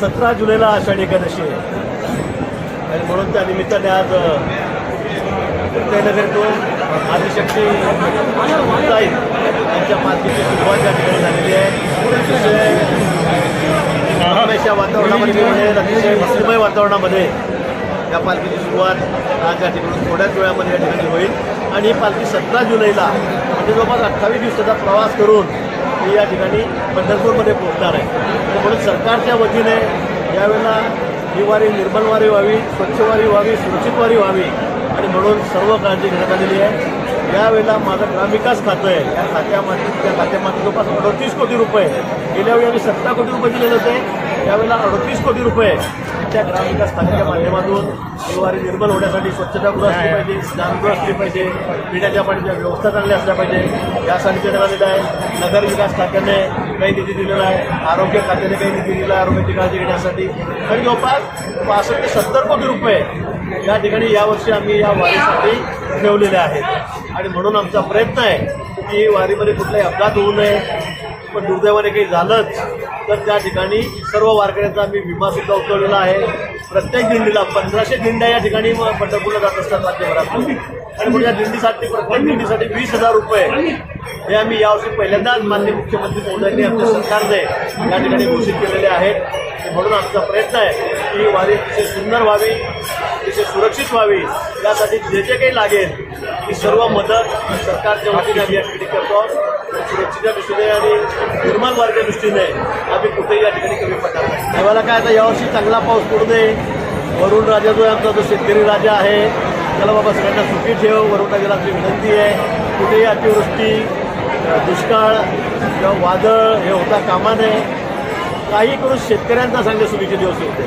सतरा जुलैला आषाढी एकादशी आहे. आणि म्हणून त्या निमित्ताने आज नगरीतून आदिशक्ती ताई यांच्या पालखीची सुरुवात या ठिकाणी झालेली आहे. अतिशय वातावरणामध्ये अतिशय भक्तिमय वातावरणामध्ये या पालखीची सुरुवात आज या ठिकाणी थोड्याच वेळामध्ये या ठिकाणी होईल. आणि ही पालखी सतरा जुलैला म्हणजे जवळपास अठ्ठावीस दिवसाचा प्रवास करून ही या ठिकाणी पंढरपूरमध्ये पोहोचणार आहे. त्यामुळे म्हणून सरकारच्या वतीने यावेळेला ही वारी निर्मल वारी व्हावी स्वच्छ वारी व्हावी सुरक्षित वारी व्हावी आणि म्हणून सर्व काळजी घेण्यात आलेली आहे. यावेळेला माझं ग्रामविकास खातं आहे. या खात्यामध्ये त्या खात्यामध्ये जवळपास अडतीस कोटी रुपये गेल्या वेळी आम्ही सत्ता कोटी रुपये दिले होते. यावेळेला अडतीस कोटी रुपये त्या ग्रामविकास खात्याच्या माध्यमातून ही वारी निर्मल होण्यासाठी स्वच्छतागृह असली पाहिजे स्नानगृह असली पाहिजे पिण्याच्या पाण्याच्या व्यवस्था चांगल्या असल्या पाहिजे. यासाठी देण्यात आलेलं आहे. नगर विकास खात्याने काही निधी दिलेला आहे. आरोग्य खात्याने काही निधी दिला आहे आरोग्याची काळजी घेण्यासाठी. तर जवळपास पासष्ट ते सत्तर कोटी रुपये या ठिकाणी यावर्षी आम्ही या वारीसाठी ठेवलेले आहेत. आणि म्हणून आमचा प्रयत्न आहे की वारीमध्ये कुठलाही अपघात होऊ नये. पण दुर्दैवाने काही झालंच तर त्या ठिकाणी सर्व वारकऱ्यांचा आम्ही विमा सुद्धा उचललेला आहे. प्रत्येक दिंडीला पंधराशे दिंड्या या ठिकाणी पंढरपूरला जात असतात राज्यभरातून आणि म्हणून या दिंडीसाठी प्रत्येक दिंडीसाठी वीस हजार रुपये. हे आम्ही यावर्षी पहिल्यांदाच माननीय मुख्यमंत्री महोदयांनी आमच्या सरकारने या ठिकाणी घोषित केलेले आहेत. म्हणून आमचा प्रयत्न आहे की वारी अतिशय सुंदर व्हावी अतिशय सुरक्षित व्हावी. यासाठी जे जे काही लागेल ती सर्व मदत सरकारच्या वतीने आम्ही या ठिकाणी करतो सुरक्षेच्या दृष्टीने आणि निर्माण वाढच्या दृष्टीने आम्ही कुठेही या ठिकाणी कमी पडणार नाही. तेव्हा काय आता यावर्षी चांगला पाऊस पडू दे. वरुण राजा जो आहे आमचा जो शेतकरी राजा आहे. त्याला बाबा सगळ्यांना सुखी ठेव. वरुण राजाला आमची विनंती आहे. कुठेही अतिवृष्टी दुष्काळ किंवा वादळ हे होता कामा नये. काही करून शेतकऱ्यांचा चांगले सुखीचे दिवस होते.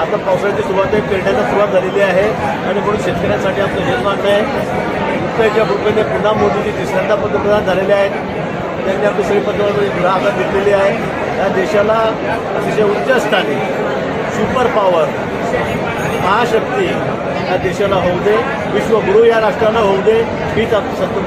आता पावसाळ्याची सुरुवात आहे पेरण्याला सुरुवात झालेली आहे. आणि म्हणून शेतकऱ्यांसाठी आमचं हेच मागणं आहे. रुपयाच्या कृपेने पुन्हा मोदीजी तिसऱ्यांदा पंतप्रधान झालेले आहेत. त्यांनी आपली सगळी पंतप्रधान घेतलेली आहे. या देशाला अतिशय उच्चस्थानी सुपर पॉवर महाशक्ती या देशाला होऊ दे विश्वगुरू या राष्ट्राला होऊ दे हीच आपली संत